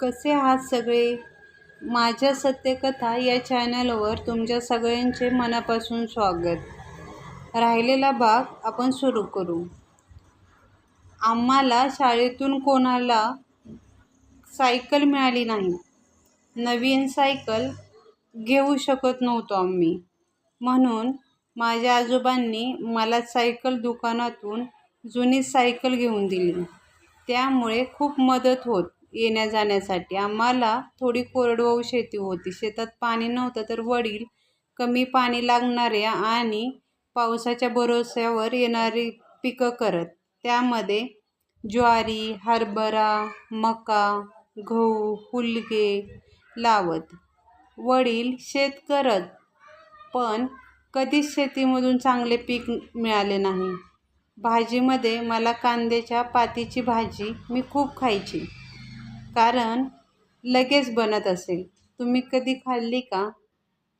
कसे आहात सगळे? माझ्या सत्यकथा या चॅनलवर तुमच्या सगळ्यांचे मनापासून स्वागत. राहिलेला भाग आपण सुरू करू. आम्हाला शाळेतून कोणाला सायकल मिळाली नाही. नवीन सायकल घेऊ शकत नव्हतो आम्ही. म्हणून माझ्या आजोबांनी मला सायकल दुकानातून जुनी सायकल घेऊन दिली. त्यामुळे खूप मदत होत. येण्या जाण्यासाठी आम्हाला थोडी कोरडवाहू शेती होती. शेतात पाणी नव्हतं तर वडील कमी पाणी लागणारे आणि पावसाच्या भरोश्यावर येणारी पिकं करत. त्यामध्ये ज्वारी हरभरा मका गहू फुलगे लावत. वडील शेत करत पण कधीच शेतीमधून चांगले पीक मिळाले नाही. भाजीमध्ये मला कांद्याच्या पातीची भाजी मी खूप खायची. कारण लगेच बनत असेल. तुम्ही कधी खाल्ली का?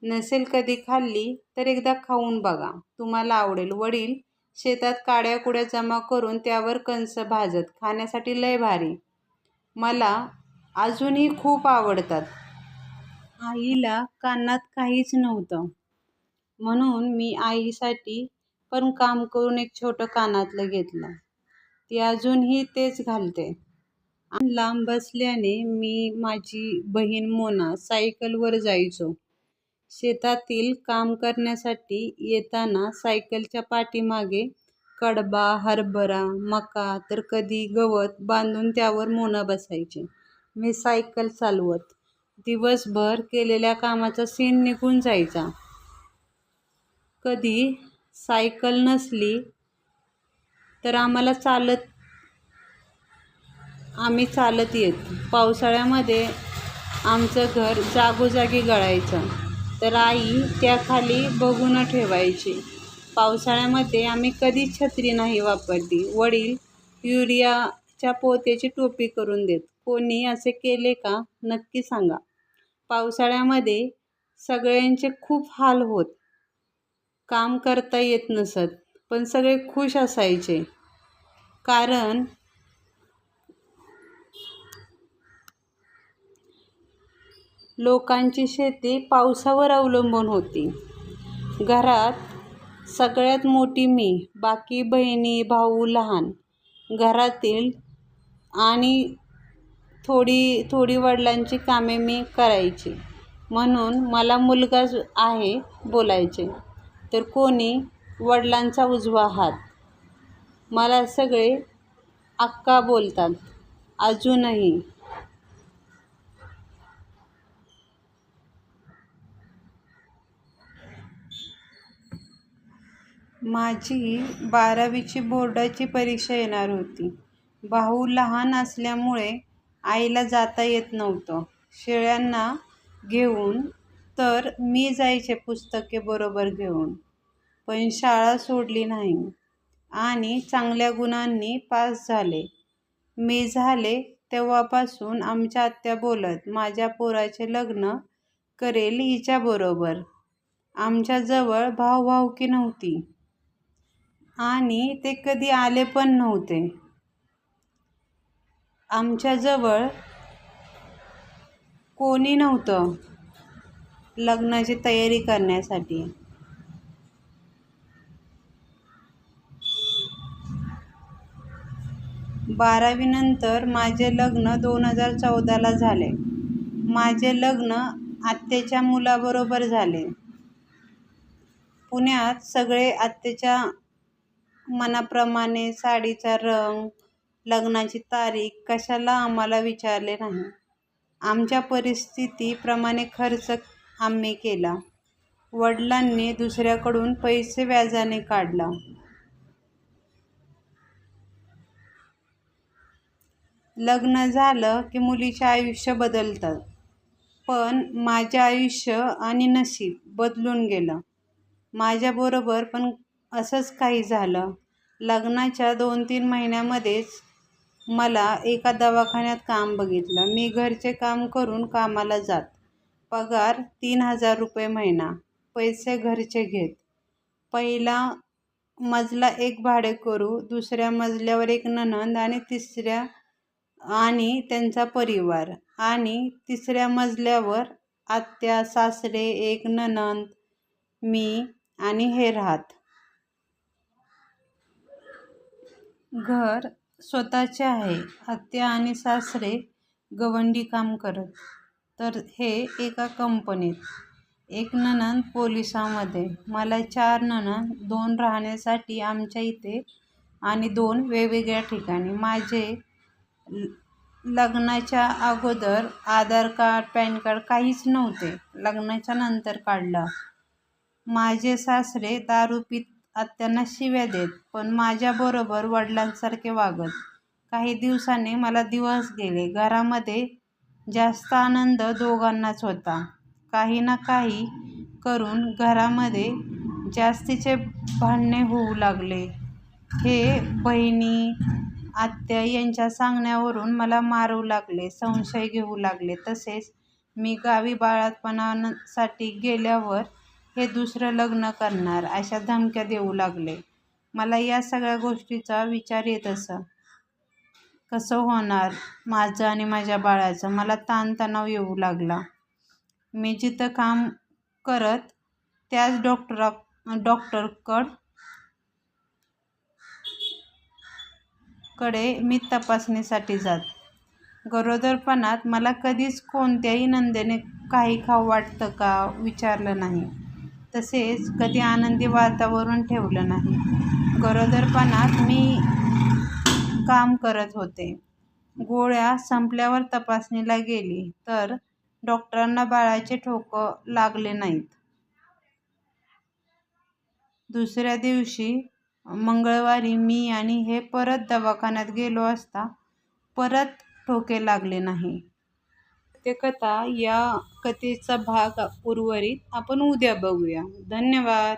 नसेल कधी खाल्ली तर एकदा खाऊन बघा. तुम्हाला आवडेल. वडील शेतात काड्या कुड्या जमा करून त्यावर कंस भाजत. खाण्यासाठी लय भारी. मला अजूनही खूप आवडतात. आईला कानात काहीच नव्हतं. म्हणून मी आईसाठी पण काम करून एक छोटं कानातलं घेतलं. ती अजूनही तेच घालते. लांब बसल्याने मी माझी बहीण मोना सायकलवर जायचो. शेतातील काम करण्यासाठी येताना सायकलच्या पाठीमागे कडबा हरभरा मका तर कधी गवत बांधून त्यावर मोना बसायचे. मी सायकल चालवत दिवसभर केलेल्या कामाचा सीन निघून जायचा. कधी सायकल नसली तर आम्हाला चालत आम्ही चालत येत. पावसाळ्यामध्ये आमचं घर जागोजागी गळायचं. तर आई त्याखाली बघून ठेवायची. पावसाळ्यामध्ये आम्ही कधीच छत्री नाही वापरली. वडील युरियाच्या पोत्याची टोपी करून देत. कोणी असे केले का? नक्की सांगा. पावसाळ्यामध्ये सगळ्यांचे खूप हाल होत. काम करता येत नसत. पण सगळे खुश असायचे. कारण लोकांची शेती पावसावर अवलंबून होती. घरात सगळ्यात मोठी मी बाकी बहिणी भाऊ लहान. घरातील आणि थोडी थोडी वडिलांची कामे मी करायची. म्हणून मला मुलगा आहे बोलायचे. तर कोणी? वडिलांचा उजवा हात. मला सगळे अक्का बोलतात. अजूनही. माझी बारावीची बोर्डाची परीक्षा येणार होती. भाऊ लहान असल्यामुळे आईला जाता येत नव्हतं. शेळ्यांना घेऊन तर मी जायचे पुस्तके बरोबर घेऊन. पण शाळा सोडली नाही आणि चांगल्या गुणांनी पास झाले. मी झाले तेव्हापासून आमच्या आत्या बोलत माझ्या पोराचे लग्न करेल हिच्याबरोबर. आमच्याजवळ भावभावकी नव्हती. आणि ते कधी आले पण नव्हते. आमच्याजवळ कोणी नव्हतं लग्नाची तयारी करण्यासाठी. बारावीनंतर माझे लग्न दोन हजार चौदाला झाले. माझे लग्न आत्याच्या मुलाबरोबर झाले. पुण्यात सगळे आत्याच्या मनाप्रमाणे साडीचा रंग लग्नाची तारीख कशाला आम्हाला विचारले नाही. आमच्या परिस्थितीप्रमाणे खर्च आम्ही केला. वडिलांनी दुसऱ्याकडून पैसे व्याजाने काढला. लग्न झालं की मुलीचे आयुष्य बदलतात पण माझे आयुष्य आणि नशीब बदलून गेलं. माझ्याबरोबर पण असंच काही झालं. लग्नाच्या दोन तीन महिन्यामध्येच मला एका दवाखान्यात काम बघितलं. मी घरचे काम करून कामाला जात. पगार तीन हजार रुपये महिना. पैसे घरचे घेत. पहिला मजला एक भाडे करू दुसऱ्या मजल्यावर एक ननंद आणि तिसऱ्या आणि त्यांचा परिवार आणि तिसऱ्या मजल्यावर आत्या सासरे एक ननंद मी आणि हे राहत. घर स्वतःचे आहे. आत्या आणि सासरे गवंडी काम करत. तर हे एका कंपनीत. एक नणंद पोलिसामध्ये. मला चार नणंद दोन राहण्यासाठी आमच्या इथे आणि दोन वेगवेगळ्या ठिकाणी. माझे लग्नाच्या अगोदर आधार कार्ड पॅन कार्ड काहीच नव्हते. लग्नाच्या नंतर काढलं. माझे सासरे दारू पीत आत्यांना शिव्या देत पण माझ्याबरोबर वडिलांसारखे वागत. काही दिवसांनी मला दिवस गेले. घरामध्ये जास्त आनंद दोघांनाच होता. काही ना काही करून घरामध्ये जास्तीचे भांडणे होऊ लागले. हे बहिणी आत्या यांच्या सांगण्यावरून मला मारू लागले संशय घेऊ लागले. तसेच मी गावी बाळातपणासाठी गेल्यावर हे दुसरं लग्न करणार अशा धमक्या देऊ लागले. मला या सगळ्या गोष्टीचा विचार येत असा. कसं होणार? माझं आणि माझ्या बाळाचं मला ताणतणाव येऊ लागला. मी जिथं काम करत त्याच डॉक्टरा डॉक्टरकडकडे मी तपासणीसाठी जात. गरोदरपणात मला कधीच कोणत्याही नंदेने काही खाऊ वाटतं का विचारलं नाही. तसेच कधी आनंदी वातावरण ठेवलं नाही. गरोदरपणात मी काम करत होते. गोळ्या संपल्यावर तपासणीला गेली तर डॉक्टरांना बाळाचे ठोकं लागले नाहीत. दुसऱ्या दिवशी मंगळवारी मी आणि हे परत दवाखान्यात गेलो असता परत ठोके लागले नाही. ते कथा या कथेचा भाग उर्वरित आपण उद्या बघूया. धन्यवाद.